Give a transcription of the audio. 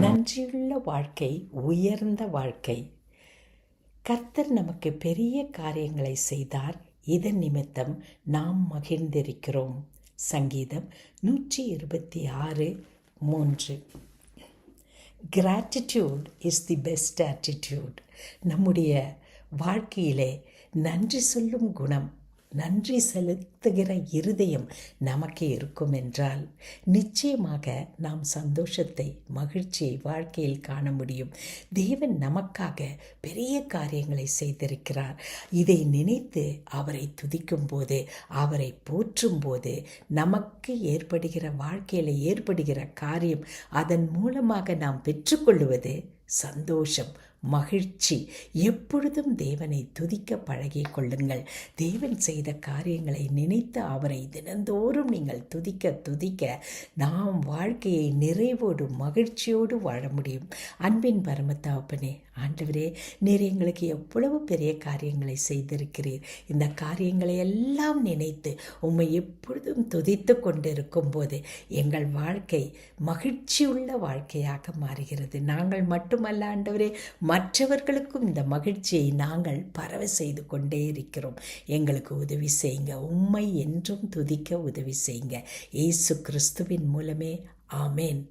நன்றியுள்ள வாழ்க்கை உயர்ந்த வாழ்க்கை. கர்த்தர் நமக்கு பெரிய காரியங்களை செய்தார். இதன் நிமித்தம் நாம் மகிழ்ந்திருக்கிறோம். சங்கீதம் நூற்றி இருபத்தி ஆறு மூன்று. Gratitude is the best attitude நம்முடைய வாழ்க்கையிலே நன்றி சொல்லும் குணம் நன்றி செலுத்துகிற இருதயம் நமக்கு இருக்கும் என்றால் நிச்சயமாக நாம் சந்தோஷத்தை மகிழ்ச்சியை வாழ்க்கையில் காண முடியும். தேவன் நமக்காக பெரிய காரியங்களை செய்திருக்கிறார். இதை நினைத்து அவரை துதிக்கும் போது அவரை போற்றும் போது நமக்கு ஏற்படுகிற வாழ்க்கையில் ஏற்படுகிற காரியம் அதன் மூலமாக நாம் பெற்றுக்கொள்வது சந்தோஷம் மகிழ்ச்சி. எப்பொழுதும் தேவனை துதிக்க பழகிக் கொள்ளுங்கள். தேவன் செய்த காரியங்களை நினைத்து அவரை தினந்தோறும் நீங்கள் துதிக்க துதிக்க நாம் வாழ்க்கையை நிறைவோடு மகிழ்ச்சியோடு வாழ முடியும். அன்பின் பரமத்தாப்பனே ஆண்டவரே நீர் எங்களுக்கு எவ்வளவு பெரிய காரியங்களை செய்திருக்கிறீர். இந்த காரியங்களை எல்லாம் நினைத்து உம்மை எப்பொழுதும் துதித்து கொண்டிருக்கும் போது எங்கள் வாழ்க்கை மகிழ்ச்சியுள்ள வாழ்க்கையாக மாறுகிறது. நாங்கள் மட்டும் மட்டுமல்ல ஆண்டவரே மற்றவர்களுக்கும் இந்த மகிழ்ச்சியை நாங்கள் பரவ செய்து கொண்டே இருக்கிறோம். எங்களுக்கு உதவி செய்யுங்க உண்மை என்றும் துதிக்க உதவி செய்யுங்க இயேசு கிறிஸ்துவின் மூலமே. ஆமேன்.